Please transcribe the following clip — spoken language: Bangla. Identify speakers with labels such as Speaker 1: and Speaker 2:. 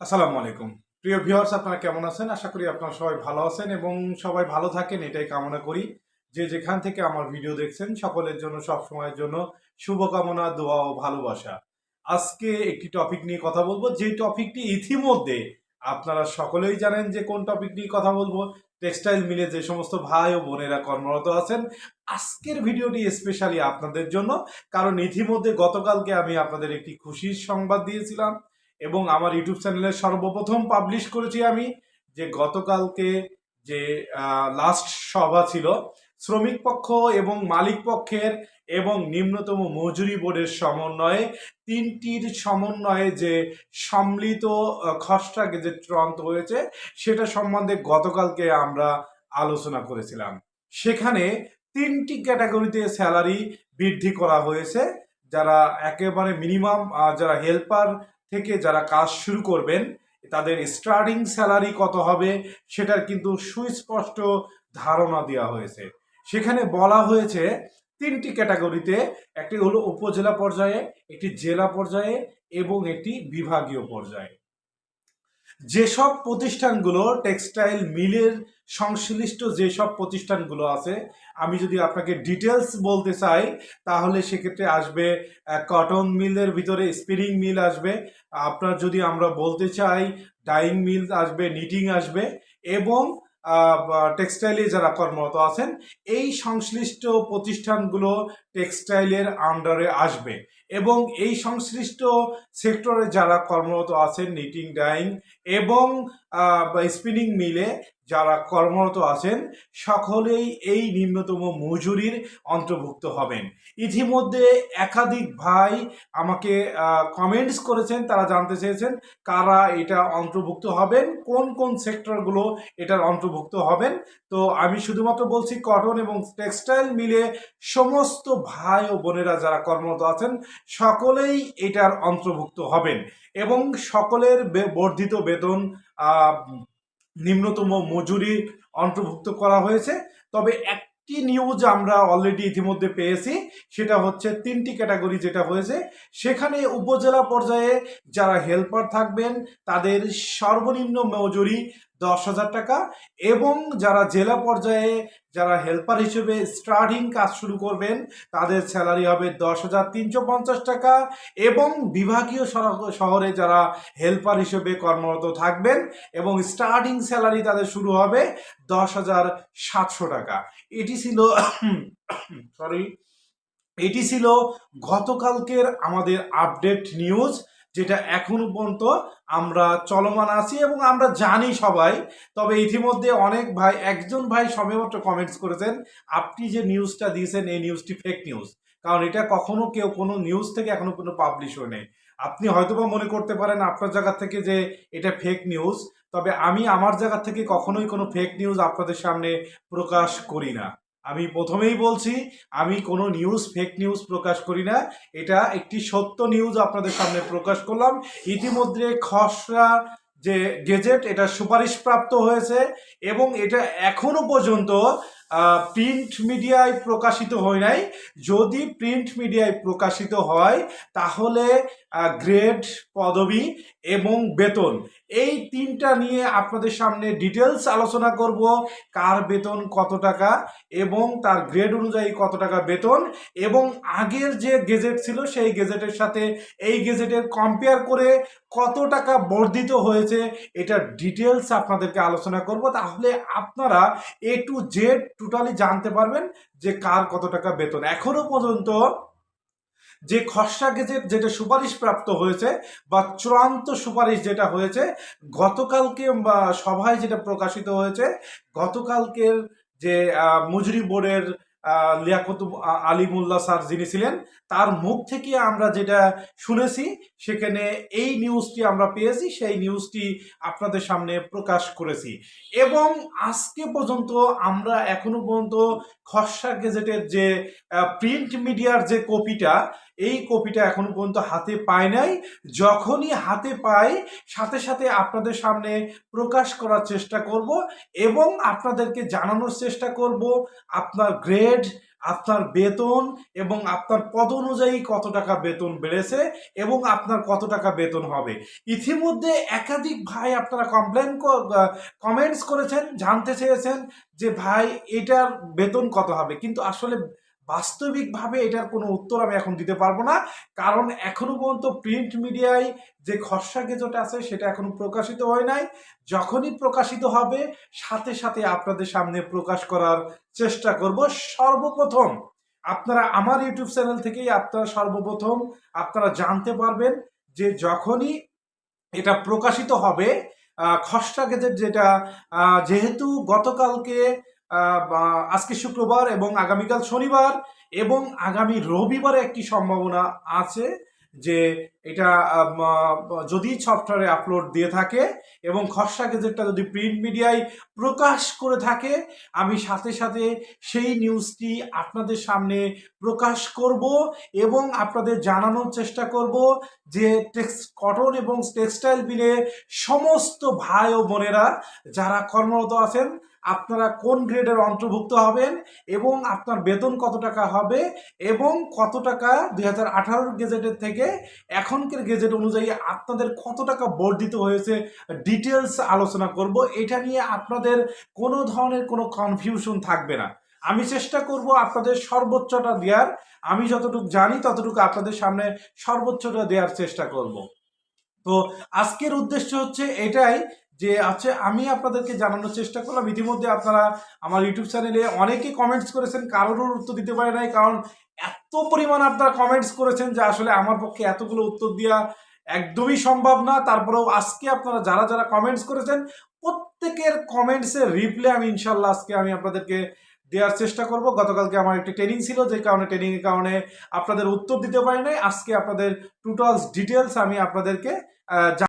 Speaker 1: আসসালামু আলাইকুম। প্রিয় ভিউয়ার্স, আপনারা কেমন আছেন? আশা করি আপনারা সবাই ভালো আছেন এবং সবাই ভালো থাকেন, এটাই কামনা করি। যে যেখান থেকে আমার ভিডিও দেখছেন, সকলের জন্য, সব সময়ের জন্য শুভকামনা, দোয়া ও ভালোবাসা। আজকে একটি টপিক নিয়ে কথা বলব। যে টপিকটি ইতিমধ্যে আপনারা সকলেই জানেন যে কোন টপিক নিয়ে কথা বলব। টেক্সটাইল মিলে যে সমস্ত ভাই ও বোনেরা কর্মরত আছেন, আজকের ভিডিওটি স্পেশালি আপনাদের জন্য। কারণ ইতিমধ্যে গতকালকে আমি আপনাদের একটি খুশির সংবাদ দিয়েছিলাম। এবং আমার ইউটিউব চ্যানেলে সর্বপ্রথম পাবলিশ করেছি আমি যে গতকালকে যে লাস্ট সভা ছিল, শ্রমিক পক্ষ এবং মালিক পক্ষের এবং নিম্নতম মজুরি বোর্ডের সমন্বয়ে, তিনটির সমন্বয়ে যে সম্মিলিত খসড়া গেজেট চূড়ান্ত হয়েছে, সেটা সম্বন্ধে গতকালকে আমরা আলোচনা করেছিলাম। সেখানে তিনটি ক্যাটাগরিতে স্যালারি বৃদ্ধি করা হয়েছে, যারা একেবারে মিনিমাম যারা হেল্পার থেকে যারা কাজ শুরু করবেন, তাদের স্টার্টিং স্যালারি কত হবে সেটার কিন্তু সুস্পষ্ট ধারণা দেওয়া হয়েছে। সেখানে বলা হয়েছে তিনটি ক্যাটাগরিতে, একটি হলো উপজেলা পর্যায়ে, একটি জেলা পর্যায়ে এবং একটি বিভাগীয় পর্যায়ে। যেসব প্রতিষ্ঠানগুলো টেক্সটাইল মিলের সংশ্লিষ্ট যেসব প্রতিষ্ঠানগুলো আছে, আমি যদি আপনাকে ডিটেলস বলতে চাই, তাহলে সেক্ষেত্রে আসবে কটন মিলের ভিতরে স্পিনিং মিল আসবে, আপনার যদি আমরা বলতে চাই ডাইং মিল আসবে নিটিং আসবে, এবং টেক্সটাইলে যারা কর্মরত আছেন, এই সংশ্লিষ্ট প্রতিষ্ঠানগুলো টেক্সটাইলের আন্ডারে আসবে। এবং এই সংশ্লিষ্ট সেক্টরে যারা কর্মরত আছেন নিটিং ডাইং এবং স্পিনিং মিলে যারা কর্মরত আছেন, সকলেই এই নিম্নতম মজুরির অন্তর্ভুক্ত হবেন। ইতিমধ্যে একাধিক ভাই আমাকে কমেন্টস করেছেন, তারা জানতে চেয়েছেন কারা এটা অন্তর্ভুক্ত হবেন, কোন কোন সেক্টরগুলো এটার অন্তর্ভুক্ত হবেন। তো আমি শুধুমাত্র বলছি কটন এবং টেক্সটাইল মিলে সমস্ত ভাই ও বোনেরা যারা কর্মরত আছেন, সকলেই এটার অন্তর্ভুক্ত হবেন এবং সকলের বর্ধিত বেতন নিম্নতম মজুরি অন্তর্ভুক্ত করা হয়েছে। তবে একটি নিউজ আমরা অলরেডি ইতিমধ্যে পেয়েছি, সেটা হচ্ছে তিনটি ক্যাটাগরি যেটা হয়েছে। সেখানে উপজেলা পর্যায়ে যারা হেল্পার থাকবেন, তাদের সর্বনিম্ন মজুরি দশ হাজার টাকা এবং যারা জেলা পর্যায়ে যারা হেল্পার হিসেবে স্টার্টিং কাজ শুরু করবেন, তাদের স্যালারি হবে দশ হাজার তিনশো পঞ্চাশ টাকা এবং বিভাগীয় শহরে যারা হেল্পার হিসেবে কর্মরত থাকবেন এবং স্টার্টিং স্যালারি তাদের শুরু হবে দশ হাজার সাতশো টাকা। এটি ছিল সরি এটি ছিল গতকালকের আমাদের আপডেট নিউজ যেটা এখনও পর্যন্ত আমরা চলমান আছি এবং আমরা জানি সবাই। তবে ইতিমধ্যে অনেক ভাই, একজন ভাই সবেমাত্র কমেন্টস করেছেন, আপনি যে নিউজটা দিয়েছেন, এই নিউজটি ফেক নিউজ কারণ এটা কখনো কেউ, কোনো নিউজ থেকে এখনও কোনো পাবলিশ হয় নাই আপনি হয়তোবা মনে করতে পারেন আপনার জায়গা থেকে যে এটা ফেক নিউজ তবে আমি আমার জায়গা থেকে কখনোই কোনো ফেক নিউজ আপনাদের সামনে প্রকাশ করি না। আমি প্রথমেই বলছি, আমি কোনো নিউজ ফেক নিউজ প্রকাশ করি না। এটা একটি সত্য নিউজ আপনাদের সামনে প্রকাশ করলাম। ইতিমধ্যে খসড়া যে গেজেট, এটা সুপারিশপ্রাপ্ত হয়েছে এবং এটা এখনও পর্যন্ত প্রিন্ট মিডিয়ায় প্রকাশিত হয় নাই। যদি প্রিন্ট মিডিয়ায় প্রকাশিত হয়, তাহলে গ্রেড পদবি এবং বেতন। এই তিনটা নিয়ে আপনাদের সামনে ডিটেলস আলোচনা করব, কার বেতন কত টাকা এবং তার গ্রেড অনুযায়ী কত টাকা বেতন এবং আগের যে গেজেট ছিল, সেই গেজেটের সাথে এই গেজেটের কম্পেয়ার করে কত টাকা বর্ধিত হয়েছে, এটা ডিটেলস আপনাদেরকে আলোচনা করব। তাহলে আপনারা এ টু জেড টোটালি জানতে পারবেন যে কার কত টাকা বেতন। এখনও পর্যন্ত যে খসড়া গেজেট যেটা সুপারিশ প্রাপ্ত হয়েছে বা চূড়ান্ত সুপারিশ যেটা হয়েছে, গতকালকে বা সভায় যেটা প্রকাশিত হয়েছে, গতকালকের যে মজুরি বোর্ডের লিয়াকত আলী মোল্লা স্যার যিনি ছিলেন, তার মুখ থেকে আমরা যেটা শুনেছি, সেখানে এই নিউজটি আমরা পেয়েছি, সেই নিউজটি আপনাদের সামনে প্রকাশ করেছি। এবং আজকে পর্যন্ত আমরা এখনও পর্যন্ত খসড়া গেজেটের যে প্রিন্ট মিডিয়ার যে কপিটা এই কপিটা এখনও পর্যন্ত হাতে পায় নাই। যখনই হাতে পাই, সাথে সাথে আপনাদের সামনে প্রকাশ করার চেষ্টা করব এবং আপনাদেরকে জানানোর চেষ্টা করব আপনার গ্রেড, আপনার বেতন এবং আপনার পদ অনুযায়ী কত টাকা বেতন বেড়েছে এবং আপনার কত টাকা বেতন হবে। ইতিমধ্যে একাধিক ভাই আপনারা কমপ্লেন কমেন্টস করেছেন, জানতে চেয়েছেন যে ভাই এটার বেতন কত হবে। কিন্তু আসলে বাস্তবিকভাবে এটার কোনো উত্তর আমি এখন দিতে পারব না। কারণ এখনও পর্যন্ত প্রিন্ট মিডিয়ায় যে খসড়া গেজট আছে, সেটা এখনও প্রকাশিত হয় নাই। যখনই প্রকাশিত হবে, সাথে সাথে আপনাদের সামনে প্রকাশ করার চেষ্টা করব। সর্বপ্রথম আপনারা আমার ইউটিউব চ্যানেল থেকেই আপনারা সর্বপ্রথম আপনারা জানতে পারবেন যে যখনই এটা প্রকাশিত হবে খসড়া গেজেট যেটা যেহেতু গতকালকে আজকে শুক্রবার এবং আগামীকাল শনিবার এবং আগামী রবিবারে একটি সম্ভাবনা আছে যে এটা যদি সফটওয়্যারে আপলোড দিয়ে থাকে এবং খসড়া গেজেটটা যদি প্রিন্ট মিডিয়ায় প্রকাশ করে থাকে, আমি সাথে সাথে সেই নিউজটি আপনাদের সামনে প্রকাশ করব এবং আপনাদের জানানোর চেষ্টা করব যে টেক্স, কটন এবং টেক্সটাইল বিলে সমস্ত ভাই ও বোনেরা যারা কর্মরত আছেন আপনারা কোন গ্রেডের অন্তর্ভুক্ত হবেন এবং আপনার বেতন কত টাকা হবে এবং কত টাকা দুই হাজার আঠারোর গেজেটের থেকে এখনকার গেজেট অনুযায়ী আপনাদের কত টাকা বর্ধিত হয়েছে ডিটেলস আলোচনা করব। এটা নিয়ে আপনাদের কোনো ধরনের কোনো কনফিউশন থাকবে না। আমি চেষ্টা করব আপনাদের সর্বোচ্চটা দেওয়ার। আমি যতটুকু জানি ততটুকু আপনাদের সামনে সর্বোচ্চটা দেওয়ার চেষ্টা করব। তো আজকের উদ্দেশ্য হচ্ছে এটাই যে আছে আমি আপনাদেরকে জানানোর চেষ্টা করলাম। ইতিমধ্যে আপনারা আমার ইউটিউব চ্যানেলে অনেকে কমেন্টস করেছেন কারোর উত্তর দিতে পারে নাই, কারণ এত পরিমাণ আপনারা কমেন্টস করেছেন যে, আসলে আমার পক্ষে এতগুলো উত্তর দেওয়া একদমই সম্ভব না। তারপরেও আজকে আপনারা যারা যারা কমেন্টস করেছেন, প্রত্যেকের কমেন্টসের রিপ্লাই আমি ইনশাল্লাহ আজকে আমি আপনাদেরকে দেওয়ার চেষ্টা করব। গতকালকে আমার একটি ট্রেনিং ছিল, যে কারণে ট্রেনিংয়ের কারণে আপনাদের উত্তর দিতে পারি নাই। আজকে আপনাদের টোটালস ডিটেলস আমি আপনাদেরকে